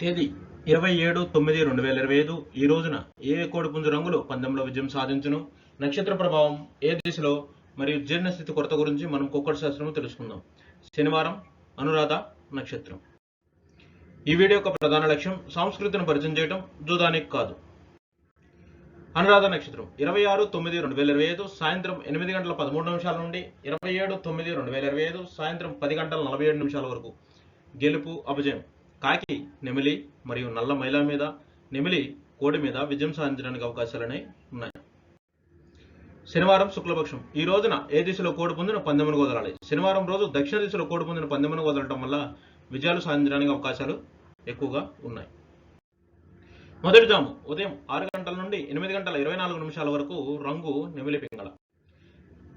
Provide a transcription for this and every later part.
తేదీ ఇరవై ఏడు తొమ్మిది రెండు వేల ఇరవై ఐదు. ఈ రోజున ఏ కోడిపుంజు రంగులు పందెంలో విజయం సాధించును? నక్షత్ర ప్రభావం ఏ దిశలో? మరియు జీర్ణస్థితి కొరత గురించి మనం కుక్కటి శాస్త్రము తెలుసుకుందాం. శనివారం అనురాధ నక్షత్రం. ఈ వీడియో యొక్క ప్రధాన లక్ష్యం సంస్కృతిని పరిచయం చేయడం జూదానికి కాదు. అనురాధ నక్షత్రం. ఇరవై ఆరు తొమ్మిది రెండు వేల ఇరవై ఐదు సాయంత్రం ఎనిమిది గంటల పదమూడు నిమిషాల నుండి ఇరవై ఏడు తొమ్మిది రెండు వేల ఇరవై ఐదు సాయంత్రం పది గంటల నలభై ఏడు నిమిషాల వరకు. గెలుపు అపజయం కాకి నెమిలి మరియు నల్ల మైల మీద నెమిలి కోడి మీద విజయం సాధించడానికి అవకాశాలనే ఉన్నాయి. శనివారం శుక్లపక్షం. ఈ రోజున ఏ దిశలో కోడి పొందిన పందెమును వదలాలి శనివారం రోజు దక్షిణ దిశలో కోడి పొందిన పందెమును వదలటం వల్ల విజయాలు సాధించడానికి అవకాశాలు ఎక్కువగా ఉన్నాయి. మొదటి జాము. ఉదయం ఆరు గంటల నుండి ఎనిమిది గంటల ఇరవై నాలుగు నిమిషాల వరకు రంగు నెమిలి పింగళ.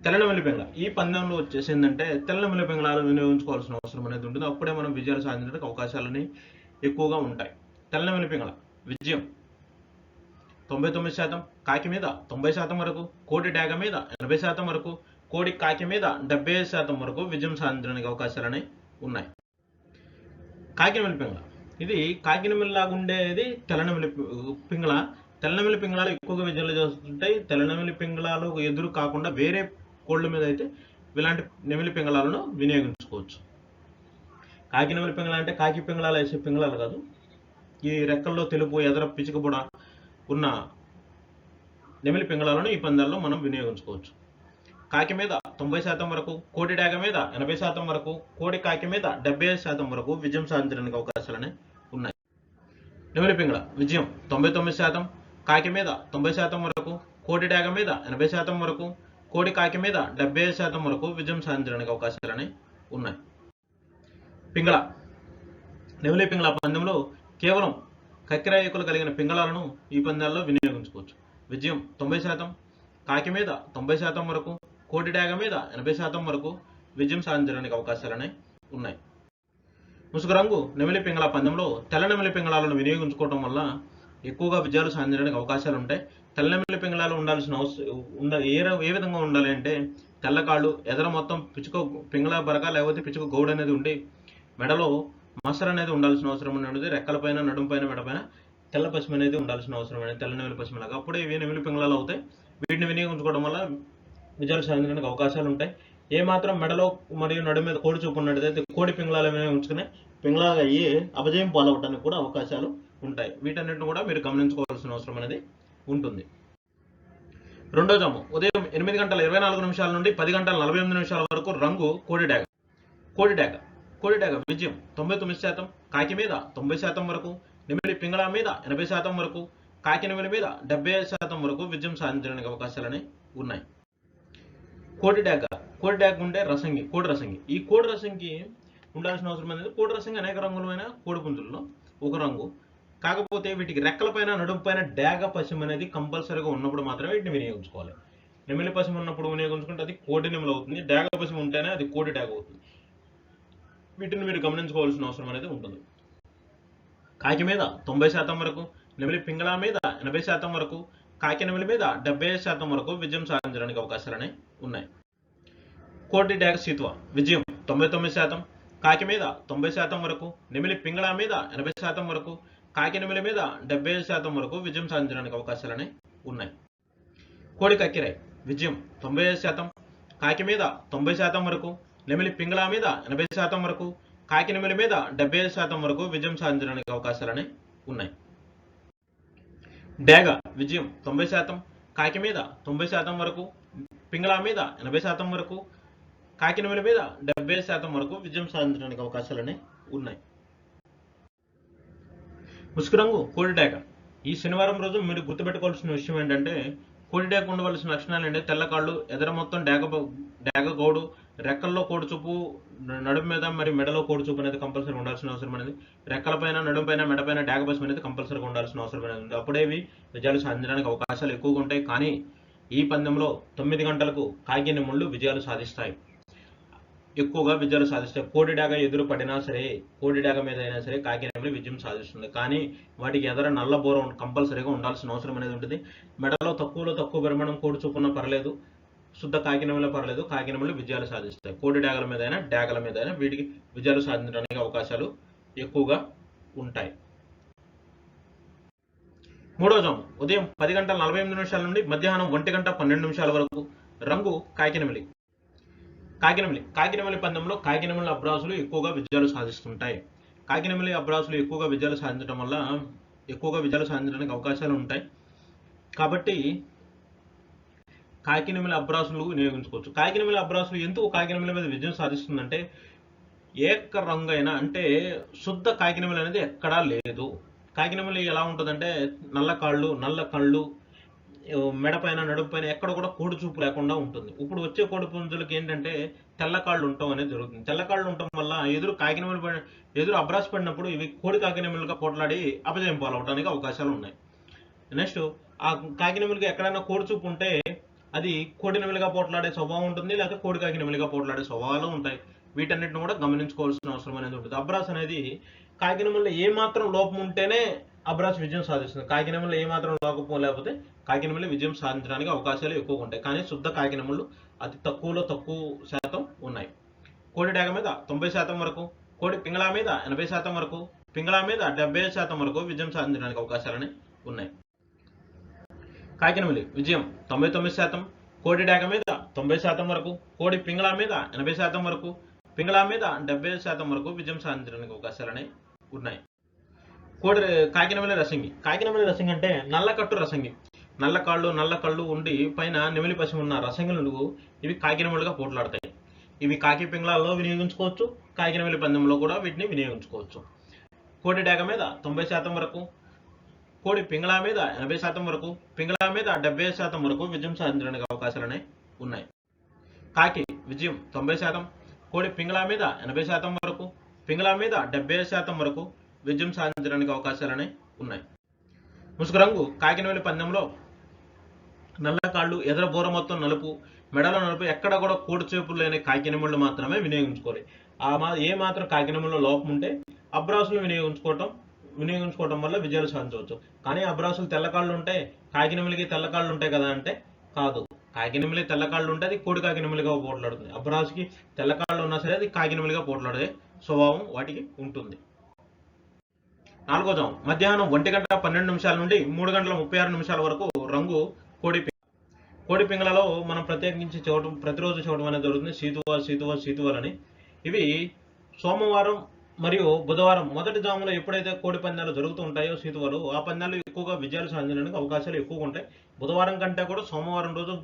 తెల్ల నెమిలి ఈ పందెంలో వచ్చేసిందంటే తెల్ల నెమిలి పింగళాలు వినియోగించుకోవాల్సిన అవసరం అనేది ఉంటుంది. అప్పుడే మనం విజయాలు సాధించడానికి అవకాశాలని ఎక్కువగా ఉంటాయి. తెల్ల నెమిలి పింగళ విజయం. తొంభై తొమ్మిది శాతం కాకి మీద తొంభై శాతం వరకు కోడి డాగ మీద ఎనభై శాతం వరకు కోడి కాకి మీద డెబ్బై ఐదు శాతం వరకు విజయం సాధించడానికి అవకాశాలని ఉన్నాయి. కాకినమిలి పింగళ ఇది కాకినమిలిలాగా ఉండేది తెల్లనమిలి పింగళ తెల్లనమిలి పింగళాలు ఎక్కువగా విజయాలు చేస్తుంటాయి. తెల్లనమిలి పింగళాలు ఎదురు కాకుండా వేరే కోళ్ళ మీద అయితే ఇలాంటి నెమిలి పింగళాలను వినియోగించుకోవచ్చు. కాకినమిలి పింగళాలు అంటే కాకి పింగళాలు వేసే పింగళాలు కాదు. ఈ రెక్కల్లో తెలుపు ఎదర పిచుకబుడ ఉన్న నెమిలి పింగళాలను ఈ పందాల్లో మనం వినియోగించుకోవచ్చు. కాకి మీద తొంభై శాతం వరకు కోడి డాగ మీద ఎనభై శాతం వరకు కోడి కాకి మీద డెబ్బై ఐదు శాతం వరకు విజయం సాధించడానికి అవకాశాలనే ఉన్నాయి. నెమిలి పింగళ విజయం తొంభై తొమ్మిది శాతం కాకి మీద తొంభై శాతం వరకు కోడి డాగ మీద ఎనభై శాతం వరకు కోడి కాకి మీద డెబ్బై ఐదు శాతం వరకు విజయం సాధించడానికి అవకాశాలని ఉన్నాయి. పింగళ. నెమిలి పింగళ పందెంలో కేవలం కక్కిరాయకులు కలిగిన పింగళాలను ఈ పందాల్లో వినియోగించుకోవచ్చు. విజయం తొంభై శాతం కాకి మీద తొంభై శాతం వరకు కోటి డాగ మీద ఎనభై శాతం వరకు విజయం సాధించడానికి అవకాశాలనే ఉన్నాయి. ముసుగు రంగు నెమిలి పింగళ పందెంలో తెల్ల నెమిలి పింగళాలను వినియోగించుకోవడం వల్ల ఎక్కువగా విజయాలు సాధించడానికి అవకాశాలు ఉంటాయి. తెల్ల నెమిలి పింగళాలు ఉండాల్సిన అవసరం ఉండ ఏ ఏ విధంగా ఉండాలి అంటే తెల్ల కాళ్ళు ఎదర మొత్తం పిచ్చుక పింగళ బరక లేకపోతే పిచ్చుక గౌడ్ అనేది ఉండి మెడలో మసర్ అనేది ఉండాల్సిన అవసరం ఉన్నది. రెక్కల పైన నడుము పైన మెడ పైన తెల్ల పశ్చిమ అనేది ఉండాల్సిన అవసరం అనేది తెల్ల నెమిలి పశ్చిమ అప్పుడే ఇవి నెమిలి పింగళాలు అవుతాయి. వీటిని వినియోగించుకోవడం వల్ల విజయాలు సాధించడానికి అవకాశాలు ఉంటాయి. ఏ మాత్రం మెడలో మరియు నడుము మీద కోడి చూపు ఉన్నట్టయితే కోడి పింగళాలు వినియోగించుకునే పింగళాలు అయ్యి అపజయం పాలవడానికి కూడా అవకాశాలు ఉంటాయి. వీటన్నిటిని కూడా మీరు గమనించుకోవాల్సిన అవసరం అనేది ఉంటుంది. రెండో జాము. ఉదయం ఎనిమిది గంటల ఇరవై నాలుగు నిమిషాల నుండి పది గంటల నలభై ఎనిమిది నిమిషాల వరకు రంగు కోడి డాగ. కోడిడాగ విజయం తొంభై తొమ్మిది శాతం కాకి మీద తొంభై శాతం వరకు నిమిలి పింగళ మీద ఎనభై శాతం వరకు కాకి నిమిలి మీద డెబ్బై శాతం వరకు విజయం సాధించడానికి అవకాశాలని ఉన్నాయి. కోడి డాగ. ఉండే రసంగి కోడి రసంగి. ఈ కోడి రసంగి ఉండాల్సిన అవసరం అనేది కోడి రసంగి అనేక రంగులమైన కోడి పుంజుల్లో ఒక రంగు. కాకపోతే వీటికి రెక్కలపైన నడుంపైన నడుము పైన డాగ పశ్చిమ అనేది కంపల్సరీగా ఉన్నప్పుడు మాత్రమే వీటిని వినియోగించుకోవాలి. నెమిలి పశ్చిమ ఉన్నప్పుడు వినియోగించుకుంటే అది కోటి నెమిలి అవుతుంది. డాగ పశ్చిమ ఉంటేనే అది కోడి డేగ అవుతుంది. వీటిని మీరు గమనించుకోవాల్సిన అవసరం అనేది ఉంటుంది. కాకి మీద తొంభై శాతం వరకు నెమిలి పింగళ మీద ఎనభై శాతం వరకు కాకి నెమిలి మీద డెబ్బై శాతం వరకు విజయం సాధించడానికి అవకాశాలనే ఉన్నాయి. కోటి డాగ సీత్వ విజయం తొంభై తొమ్మిది శాతం. కాకి మీద తొంభై శాతం వరకు నెమిలి పింగళ మీద ఎనభై శాతం వరకు కాకినమిల మీద డెబ్బై శాతం వరకు విజయం సాధించడానికి అవకాశాలని ఉన్నాయి. కోడి కక్కిరాయి విజయం తొంభై ఐదు శాతం. కాకి మీద తొంభై శాతం వరకు నెమిలి పింగళ మీద ఎనభై శాతం వరకు కాకినమిలి మీద డెబ్బై ఐదు శాతం వరకు విజయం సాధించడానికి అవకాశాలని ఉన్నాయి. డేగ విజయం తొంభై శాతం. కాకి మీద తొంభై శాతం వరకు పింగళ మీద ఎనభై శాతం వరకు కాకినమిలి మీద డెబ్బై ఐదు శాతం వరకు విజయం సాధించడానికి అవకాశాలని ఉన్నాయి. ముసుగు రంగు కోడి ఈ శనివారం రోజు మీరు గుర్తుపెట్టుకోవాల్సిన విషయం ఏంటంటే కోల్డాక ఉండవలసిన లక్షణాలు ఏంటంటే తెల్ల కాళ్ళు ఎదర మొత్తం డాగ బ- డాగ గోడు రెక్కల్లో కోడుచూపు నడుము మీద మరి మెడలో కోడుచూపు అనేది కంపల్సరీ ఉండాల్సిన అవసరం అనేది రెక్కల పైన నడుము పైన మెడ పైన డాగ పశ్చిమ అనేది కంపల్సరీగా ఉండాల్సిన అవసరం అనేది. ఉంది అప్పుడే విజయాలు సాధించడానికి అవకాశాలు ఎక్కువగా ఉంటాయి. కానీ ఈ పందెంలో తొమ్మిది గంటలకు కాగిన ముళ్ళు విజయాలు సాధిస్తాయి. ఎక్కువగా విజయాలు సాధిస్తాయి. కోడి డాగ ఎదురు పడినా సరే కోడి డాగ మీద అయినా సరే కాకినేమిలి విజయం సాధిస్తుంది. కానీ వాటికి ఎదర నల్ల బోరం కంపల్సరీగా ఉండాల్సిన అవసరం అనేది ఉంటుంది. మెడలో తక్కువలో తక్కువ పరిమాణం కోడి చూపున్నా పర్లేదు. శుద్ధ కాకినమల పర్లేదు. కాకినెమలు విజయాలు సాధిస్తాయి. కోడి డాగల మీద అయినా డాగల మీద అయినా వీటికి విజయాలు సాధించడానికి అవకాశాలు ఎక్కువగా ఉంటాయి. మూడో జాము ఉదయం పది గంటల నలభై ఎనిమిది నిమిషాల నుండి మధ్యాహ్నం ఒంటి గంట పన్నెండు నిమిషాల వరకు రంగు కాకినమిలి కాకినమిలి కాకినమిలి పందెంలో కాకినమిలి అబ్రాసులు ఎక్కువగా విజయాలు సాధిస్తుంటాయి. కాకినమిలి అబ్రాసులు ఎక్కువగా విజయాలు సాధించడం వల్ల ఎక్కువగా విజయాలు సాధించడానికి అవకాశాలు ఉంటాయి. కాబట్టి కాకినమిలి అబ్రాసులు వినియోగించుకోవచ్చు. కాకినమిలి అబ్రాసులు ఎందుకు కాకినమిలి మీద విజయం సాధిస్తుందంటే ఏక రంగు అయినా అంటే శుద్ధ కాకినమిలి అనేది ఎక్కడా లేదు. కాకినమిలి ఎలా ఉంటుందంటే నల్ల కాళ్ళు నల్ల కళ్ళు మెడ పైన నడుపు పైన ఎక్కడ కూడా కోడి చూపు లేకుండా ఉంటుంది. ఇప్పుడు వచ్చే కోడి పుంజులకి ఏంటంటే తెల్లకాళ్ళు ఉండటం అనేది జరుగుతుంది. తెల్ల కాళ్ళు ఉండటం వల్ల ఎదురు కాకినమిలి పడి ఎదురు అబ్రాస్ పడినప్పుడు ఇవి కోడి కాకినమిలుగా పోట్లాడి అపజయం పాలవడానికి అవకాశాలు ఉన్నాయి. నెక్స్ట్ ఆ కాకినమిలికి ఎక్కడైనా కోడి చూపు ఉంటే అది కోడి నెమిలిగా పోట్లాడే స్వభావం ఉంటుంది లేకపోతే కోడి కాకినమిలిగా పోట్లాడే స్వభావాలు ఉంటాయి. వీటన్నిటిని కూడా గమనించుకోవాల్సిన అవసరం అనేది ఉంటుంది. అబ్రాస్ అనేది కాకినెమల్లో ఏ మాత్రం లోపం ఉంటేనే అబ్రాస్ విజయం సాధిస్తుంది. కాకినెమల్లో ఏ మాత్రం లేకపోతే కాకినెమల్లి విజయం సాధించడానికి అవకాశాలు ఎక్కువగా ఉంటాయి. కానీ శుద్ధ కాకినెమళ్ళు అతి తక్కువలో తక్కువ శాతం ఉన్నాయి. కోడి డేగ మీద తొంభై శాతం వరకు కోడి పింగళా మీద ఎనభై శాతం వరకు పింగళా మీద డెబ్బై శాతం వరకు విజయం సాధించడానికి అవకాశాలని ఉన్నాయి. కాకినమిలి విజయం తొంభై తొమ్మిది శాతం కోడి డేగ మీద తొంభై శాతం వరకు కోడి పింగళా మీద ఎనభై శాతం వరకు పింగళా మీద డెబ్బై శాతం వరకు విజయం సాధించడానికి అవకాశాలని ఉన్నాయి. కోడి కాకినమిలి రసంగి. కాకినమిలి రసంగి అంటే నల్లకట్టు రసంగి. నల్ల కాళ్ళు నల్ల కళ్ళు ఉండి పైన నెమిలి పసి ఉన్న రసంగులు ఇవి కాకినములుగా పోట్లాడతాయి. ఇవి కాకి పింగళాల్లో వినియోగించుకోవచ్చు కాకినమిలి పందెంలో కూడా వీటిని వినియోగించుకోవచ్చు. కోడి డేగ మీద తొంభై శాతం వరకు కోడి పింగళా మీద ఎనభై శాతం వరకు పింగళా మీద డెబ్బై శాతం వరకు విజయం సాధించడానికి అవకాశాలనే ఉన్నాయి. కాకి విజయం తొంభై శాతం కోడి పింగళా మీద ఎనభై శాతం వరకు పింగళా మీద డెబ్బై శాతం వరకు విజయం సాధించడానికి అవకాశాలనే ఉన్నాయి. ముసుగు రంగు కాకినవేలి పందెంలో నల్ల కాళ్ళు ఎదర బోర మొత్తం నలుపు మెడలో నలుపు ఎక్కడ కూడా కోడి చేపులు లేని కాకినముళ్ళు మాత్రమే వినియోగించుకోవాలి ఆ మా ఏ మాత్రం కాకినముల్లో లోపం ఉంటే అబ్రాసులు వినియోగించుకోవటం వినియోగించుకోవటం వల్ల విజయాలు సాధించవచ్చు. కానీ అబ్రాసులు తెల్లకాళ్ళు ఉంటే కాకినమిలికి తెల్లకాళ్ళు ఉంటాయి కదా అంటే కాదు. కాకినమిలి తెల్లకాళ్ళు ఉంటే అది కోడి కాకినమిలిగా పోట్లాడుతుంది. అబ్రాసుకి తెల్లకాళ్ళు ఉన్నా సరే అది కాకినమిలిగా పోట్లాడే స్వభావం వాటికి ఉంటుంది. నాలుగో జాము మధ్యాహ్నం ఒంటి గంట పన్నెండు నిమిషాల నుండి మూడు గంటల ముప్పై ఆరు నిమిషాల వరకు రంగు కోడి కోడి పింగళలో మనం ప్రత్యేకించి చూడటం ప్రతిరోజు చూడటం అనేది జరుగుతుంది. సీతువ సీతువ సీతువలు అని. ఇవి సోమవారం మరియు బుధవారం మొదటి జాములో ఎప్పుడైతే కోడి పందాలు జరుగుతూ ఉంటాయో సీతువలు ఆ పందాలు ఎక్కువగా విజయాలు సాధించడానికి అవకాశాలు ఎక్కువగా ఉంటాయి. బుధవారం కంటే కూడా సోమవారం రోజు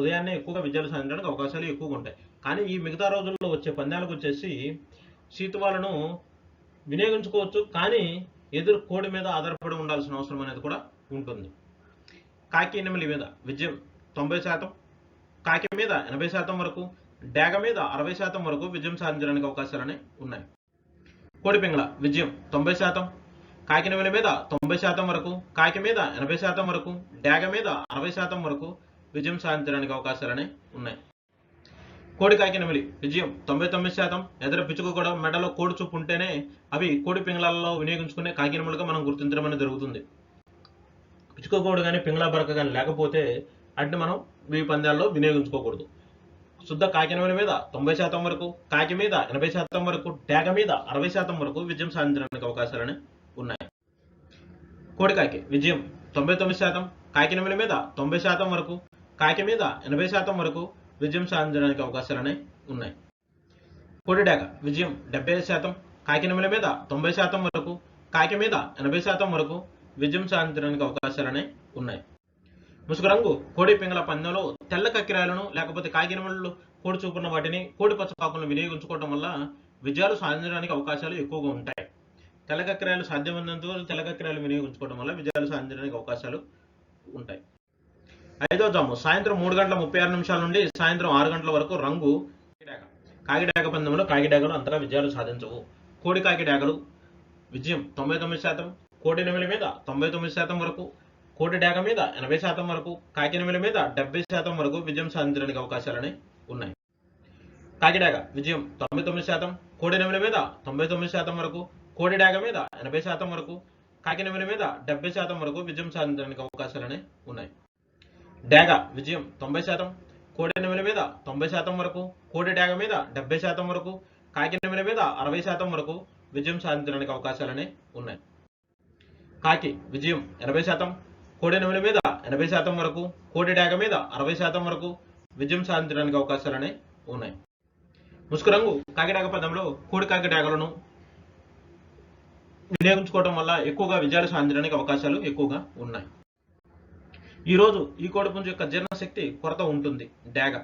ఉదయాన్నే ఎక్కువగా విజయాలు సాధించడానికి అవకాశాలు ఎక్కువగా ఉంటాయి. కానీ ఈ మిగతా రోజుల్లో వచ్చే పందాలకు వచ్చేసి సీతువాలను వినియోగించుకోవచ్చు. కానీ ఎదురు కోడి మీద ఆధారపడి ఉండాల్సిన అవసరం అనేది కూడా ఉంటుంది. కాకి ఎనిమిది మీద విజయం తొంభై శాతం కాకి మీద ఎనభై శాతం వరకు డేగ మీద అరవై శాతం వరకు విజయం సాధించడానికి అవకాశాలనే ఉన్నాయి. కోడి పింగళ విజయం తొంభై శాతం కాకినెమిలి మీద తొంభై శాతం వరకు కాకి మీద ఎనభై శాతం వరకు డేగ మీద అరవై శాతం వరకు విజయం సాధించడానికి అవకాశాలనే ఉన్నాయి. కోడి కాకినమిలి విజయం తొంభై తొమ్మిది శాతం. ఎదర పిచ్చుకు కూడా మెడలో కోడి చూపు ఉంటేనే అవి కోడి పింగళాలలో వినియోగించుకునే కాకినములుగా మనం గుర్తించడం అనేది జరుగుతుంది పిచ్చుకోకూడదు కానీ పింగళా బరక కానీ లేకపోతే వాటిని మనం ఈ పందాల్లో వినియోగించుకోకూడదు. శుద్ధ కాకినమిలి మీద తొంభై శాతం వరకు కాకి మీద ఎనభై శాతం వరకు డేగ మీద అరవై శాతం వరకు విజయం సాధించడానికి అవకాశాలని ఉన్నాయి. కోడికాకి విజయం తొంభై తొమ్మిది శాతం. కాకినమిలి మీద తొంభై శాతం వరకు కాకి మీద ఎనభై శాతం వరకు విజయం సాధించడానికి అవకాశాలనే ఉన్నాయి. కోడిడాక విజయం డెబ్బై శాతం కాకినమిల మీద తొంభై శాతం వరకు కాకి మీద ఎనభై శాతం వరకు విజయం సాధించడానికి అవకాశాలనే ఉన్నాయి. ముసుగు రంగు కోడి పింగళ పందెంలో తెల్ల కక్కిరాలను లేకపోతే కాకినమలు కోడి చూపున్న వాటిని కోడి పచ్చకాకులను వినియోగించుకోవడం వల్ల విజయాలు సాధించడానికి అవకాశాలు ఎక్కువగా ఉంటాయి. తెల్ల కక్కిరాలు సాధ్యమైనంత తెల్ల కక్కిరాలు వినియోగించుకోవడం వల్ల విజయాలు సాధించడానికి అవకాశాలు ఉంటాయి. ఐదో జాము సాయంత్రం మూడు గంటల ముప్పై ఆరు నిమిషాల నుండి సాయంత్రం ఆరు గంటల వరకు రంగు కాకిడాక కాకిడాక పందెంలో కాకిడాకలు అంతగా విజయాలు సాధించవు. కోడి కాకిడాకలు విజయం తొంభై తొమ్మిది శాతం. కోడి నెమిలి మీద తొంభై తొమ్మిది శాతం వరకు. కోటి డాగ మీద ఎనభై శాతం వరకు. కాకి నెమిలి మీద డెబ్బై శాతం వరకు విజయం సాధించడానికి అవకాశాలని ఉన్నాయి. కాకిడాగ విజయం తొంభై తొమ్మిది శాతం. కోడి నెమిలి మీద తొంభై తొమ్మిది శాతం వరకు. కోడి డాగ మీద ఎనభై శాతం వరకు. కాకి నెమిలి మీద డెబ్బై శాతం వరకు విజయం సాధించడానికి అవకాశాలని ఉన్నాయి. డేగ విజయం తొంభై శాతం కోడి మీద తొంభై శాతం వరకు కోడి డాగ మీద డెబ్బై శాతం వరకు కాకినెమిల మీద అరవై శాతం వరకు విజయం సాధించడానికి అవకాశాలనే ఉన్నాయి. కాకి విజయం ఎనభై శాతం కోడి మీద ఎనభై శాతం వరకు కోడి డాగ మీద అరవై శాతం వరకు విజయం సాధించడానికి అవకాశాలనే ఉన్నాయి. ముసుకురంగు కాకిడాగ పదంలో కోడి కాకి డాగలను వినియోగించుకోవడం వల్ల ఎక్కువగా విజయాలు సాధించడానికి అవకాశాలు ఎక్కువగా ఉన్నాయి. ఈ రోజు ఈ కోడిపుంజు యొక్క జీర్ణశక్తి కొరత ఉంటుంది. డాగ.